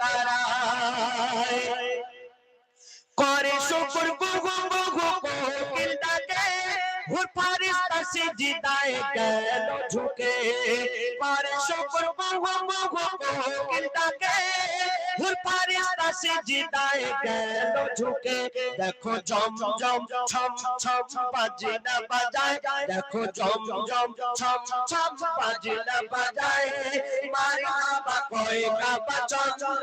তারায়। করে শুকুর গুগু গুগু কোকিল ডাকে হুর ফারিস্তা সিজদায় গেল ঝুঁকে। করে শুকুর গুগু গুগু কোকিল হুর সিজিদায় গেল ঝুঁকে। দেখো জম জম ছম ছম বাজিনা বাজায়। দেখো জম জম ছম ছম বাজিনা বাজায়। মারি বাবা কয় কাবা চঞ্চল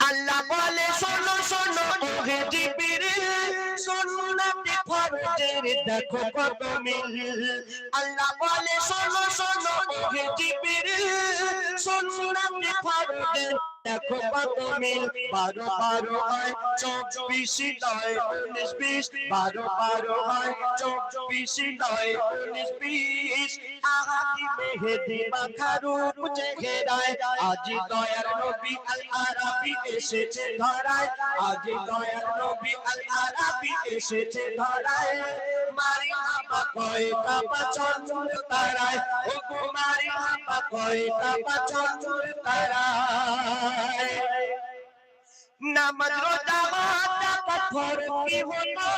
আল্লাহ বলে, শোনো শোনো, ওহে জিবিরিল সুন্নতে ফরজের, দেখো কত মিল। আল্লাহ বলে, শোনো শোনো, ওহে জিবিরিল সুন্নতে ফরজের দেখো কত মিল বারো বারো হয় চব্বিশ নয় উনিশ বিশ। বারো বারো হয় চব্বিশ নয় উনিশ বিশ। মেহেদি রূপ চেহারায় আজি দয়ার নবী আল আরাবি এসেছে ধরায়। আজি দয়ার নবী আল আরাবি এসেছে ধরায়। মারি বাবা কয় কাবা চঞ্চল তারায়। ও কুমারী বাবা কয় কাবা চঞ্চল তারায়। নামাজ রোজা মাতা পাথর কি হতো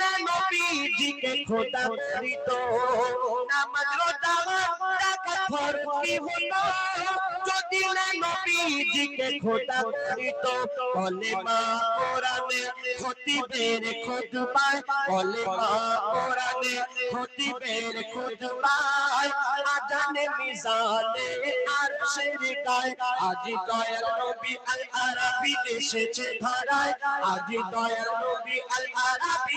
না নবীজিকে খোদা করিত। নামাজ রোজা পাথর কি হতো যদি না নবীজিকে খোদা করিত, বলে মা, কোরআনে খতিবের খুতবায় বলে মা, কোরআনে খতিবের খুতবায় আজানে মিজানে আর শের গায় আজি দয়াল নবী আল আরাবি এসেছে ধরায়। আজি দয়াল নবী আল আরাবি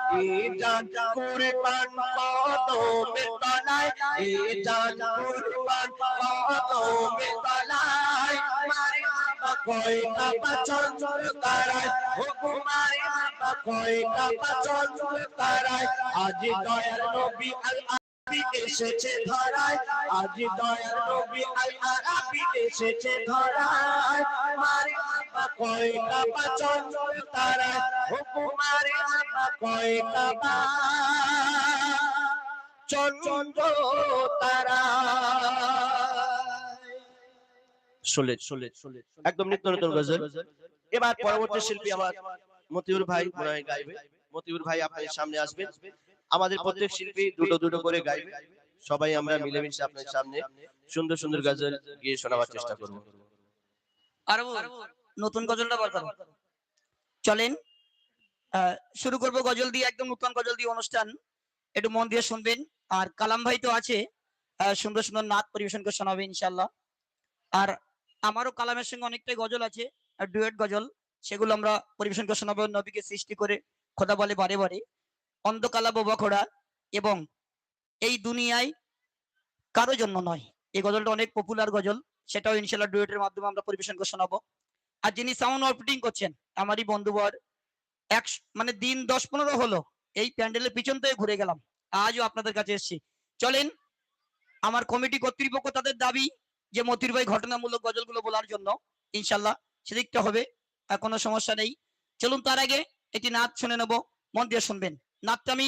এ জান কুরবান কদমে তলায় এ জান কুরবান কদমে তলায় কয় কাবা চঞ্চল তারায় ও কুমারী বাবা কয় তারায়। আজ দয়ার নবী আল এসেছে ধরায় নবী ধরায়। মারে শোলে একদম নিত্য নতুন গজল। এবার পরবর্তী শিল্পী আমার মতিউর ভাই গাইবে। মতিউর ভাই আপনাদের সামনে আসবেন আমাদের প্রত্যেক শিল্পী দুটো দুটো করে গাইবে। সবাই আমরা মিলেমিশে আপনাদের সামনে সুন্দর সুন্দর গজল গিয়ে শোনাবার চেষ্টা করব। আরবু নতুন গজলটা করো। চলেন শুরু করব গজল দিয়ে একদম নতুন গজল দিয়ে অনুষ্ঠান। একটু মন দিয়ে শুনবেন। আর কালাম ভাই তো আছে। আহ, সুন্দর সুন্দর নাচ পরিবেশন করে শোনাবে ইনশাল্লাহ আর আমারও কালামের সঙ্গে অনেকটাই গজল আছে ডুয়েট গজল। সেগুলো আমরা পরিবেশন করে শোনাবো নবীকে সৃষ্টি করে। খোদা বলে বারে বারে। অন্ধকালা বোবা খোড়া এবং এই দুনিয়ায় কারও জন্য নয়। এই গজলটা অনেক পপুলার গজল। সেটাও ইনশাল্লাহ ডুয়েটের মাধ্যমে আমরা পরিবেশন করে শোনাবো। আর যিনি সাউন্ড অপারেটিং করছেন, আমারই বন্ধুবর এক মানে দিন দশ পনেরো হলো, এই প্যান্ডেলের পিছন থেকে ঘুরে গেলাম। আজও আপনাদের কাছে এসেছি। চলেন, আমার কমিটি কর্তৃপক্ষ তাদের দাবি যে মতির ভাই ঘটনামূলক গজলগুলো বলার জন্য ইনশাল্লাহ সেদিকটা হবে, আর কোনো সমস্যা নেই। চলুন তার আগে একটি নাচ শুনে নেব, মন দিয়ে শুনবেন। নাচটা আমি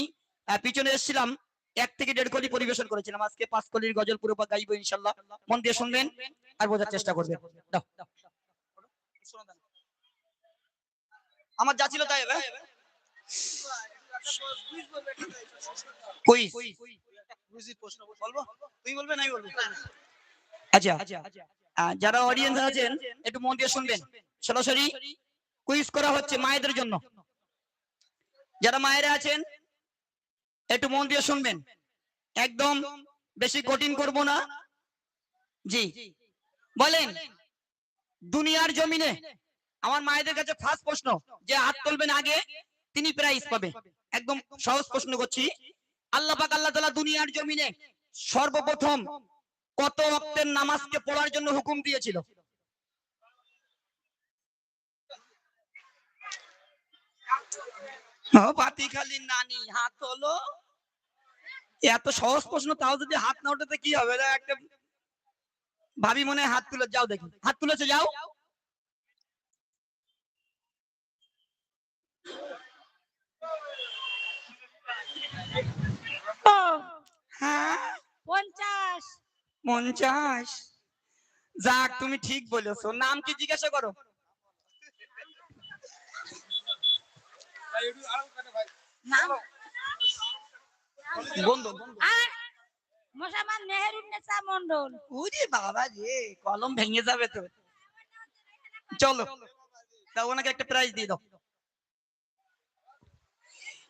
পিছনে এসেছিলাম এক থেকে দেড় কলি পরিবেশন করেছিলাম। আজকে পাঁচ কলির গজল পুরো বা গাইবো ইনশাল্লাহ। মন দিয়ে শুনবেন আর বোঝার চেষ্টা করবেন। আমার যা ছিল তাই বলব? আচ্ছা আহ, যারা অডিয়েন্স আছেন একটু মন দিয়ে শুনবেন। সরাসরি কুইজ করা হচ্ছে মায়েদের জন্য। যারা মায়েরা আছেন, একটু মন দিয়ে শুনবেন। একদম বেশি কঠিন করব না। জি। বলেন, দুনিয়ার জমিনে আমার মায়েদের কাছে ফার্স্ট প্রশ্ন, যে হাত তুলবেন আগে, তিনি প্রাইজ পাবে। একদম সহজ প্রশ্ন করছি। আল্লাহ পাক, আল্লাহ তাআলা দুনিয়ার জমিনে সর্বপ্রথম কত ওয়াক্তের নামাজকে পড়ার জন্য হুকুম দিয়েছিল? বাতি খালি নানি হাত এত সহজ প্রশ্ন তাও যদি হাত না ওঠাতে কি হবে? একটা ভাবি মনে হাত তুলে যাও দেখি। হাত তুলেছে যাও। হ্যাঁ? পঞ্চাশ। পঞ্চাশ। যাক তুমি ঠিক বলেছ। নাম কি জিজ্ঞাসা করো?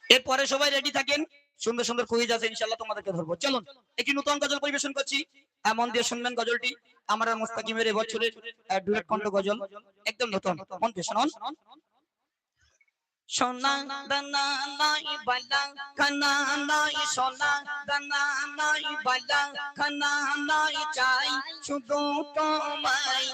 এরপরে সবাই রেডি থাকেন সুন্দর সুন্দর কুইজ আছে ইনশাল্লাহ তোমাদেরকে ধরবো চলুন একটি নতুন গজল পরিবেশন করছি আহ, মন দিয়ে শুনবেন গজলটি আমার মুস্তাকিমের এবছরের ডুয়েট কণ্ঠ গজল একদম নতুন মন সোনা দানা নাই বালা খানা নাই সোনা দানা নাই বালা খানা নাই চাই শুধু তোমায়।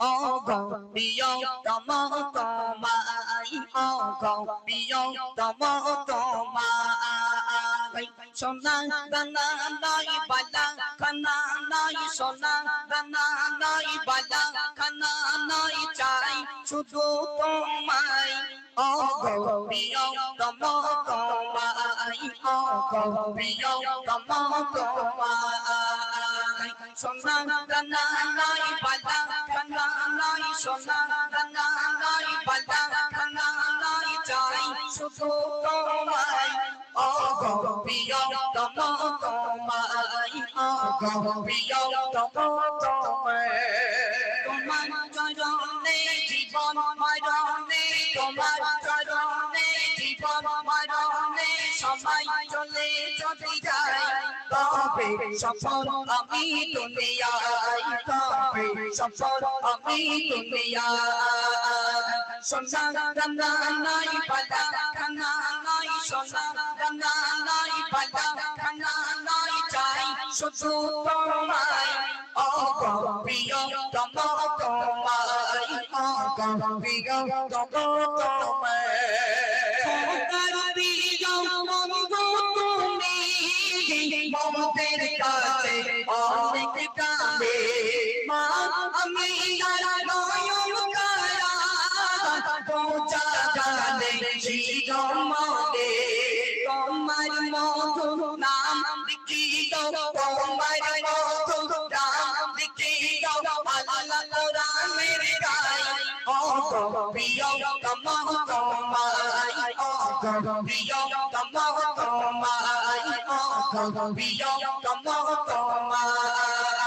ও গো প্রিয় তম তোমায় ও গো প্রিয় তম তোমায়। সোনা দানা নাই বালা খানা নাই সোনা দানা নাই বালা খানা নাই চাই সোনা দানা নাই বালা খানা নাই সোনা দানা নাই বালা খানা নাই চাই শুধু তোমায় ও গো প্রিয় তম তোমায় ও গো প্রিয় তম তবে সফল আমি দুনিয়ায় তবে সফল আমি দুনিয়ায়। সোনা গানা নাই পালা খানা নাই, সোনা গানা নাই পালা খানা নাই, চাই শুধু তোমায়। ও গো প্রিয় তম তোমায় ও গো প্রিয় তম তোমায়। মমতের কাছে অনেক কাঁদে মা, আমি নয়ন কারা পৌঁছা জানে জীবনে তোমার মধু নাম লিখি দাও তোমার মধু নাম লিখি দাও আল্লাহ কোরআনের গায়। ও প্রিয় তম তোমায় ও প্রিয় তম তোমায় ও গো প্রিয় তম তোমায়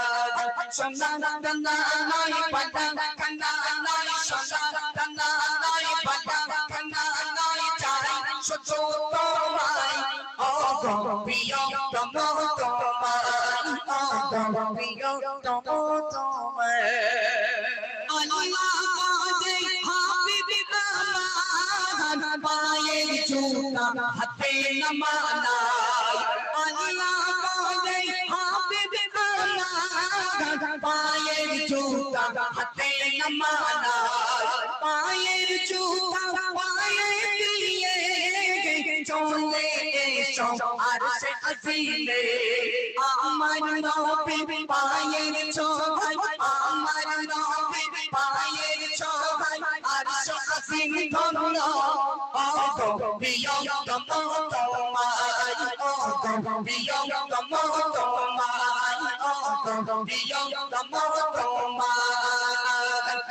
সোনা দানা নাই পাতা কানা নাই সোনা দানা নাই পাতা কানা নাই চাই শুধু তোমায় ও গো প্রিয় ও গো প্রিয় আল্লাহ পাদে হাবিবি বামান পায়ের জুতা হাতে নামানাই হাতে পায়ের জুতা পায়ে দিয়ে চলে এসো। আর সে আজিলে আমার নবী পায়ের ছোঁয়ায় আমার নবী পায়ের ছোঁয়ায় আর সে আজিম ধন্য ও গো প্রিয় তম তোমায় ও গো প্রিয় তম তোমায়। ও গো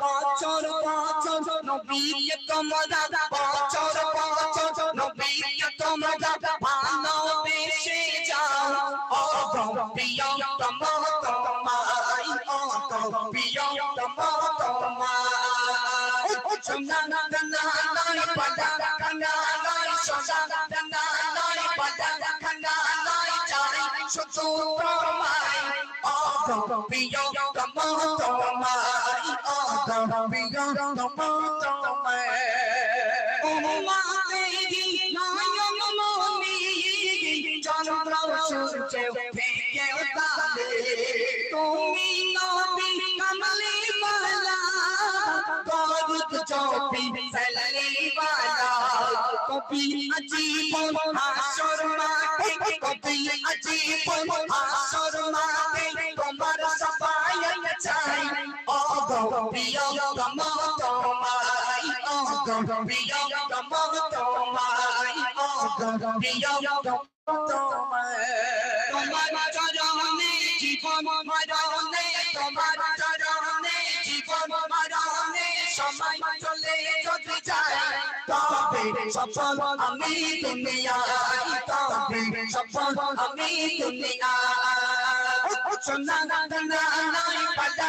বছর বছর নবীকে তোমরা বছর বছর নবীকে তোমরা ভালোবেসে যাও ও প্রিয় তম তোমায় ও প্রিয় তম তোমায় ও সোনা না না নাই পাদা কানা নাই সোনা না নাই পাদা কানা নাই চাই শুধু তোমায় ও প্রিয় তম তোমায় ও প্রিয় তম তোমায় ও মা দেবী নয়ন মনি চন্দ্র সূর্য ফেকে তালে তুমি নবী কমলি বালা দরুদ চোপি সালি বালা কবি আজীব হাসর মাঠে কবি আজীব হাসর তোমার চরণে জীবন মরণে তোমার চরণে জীবন মরণে সময় চলে যদি যায় তবে সফল আমি দুনিয়ায় তবে সফল আমি দুনিয়ায় সোনা গানা নাই পালা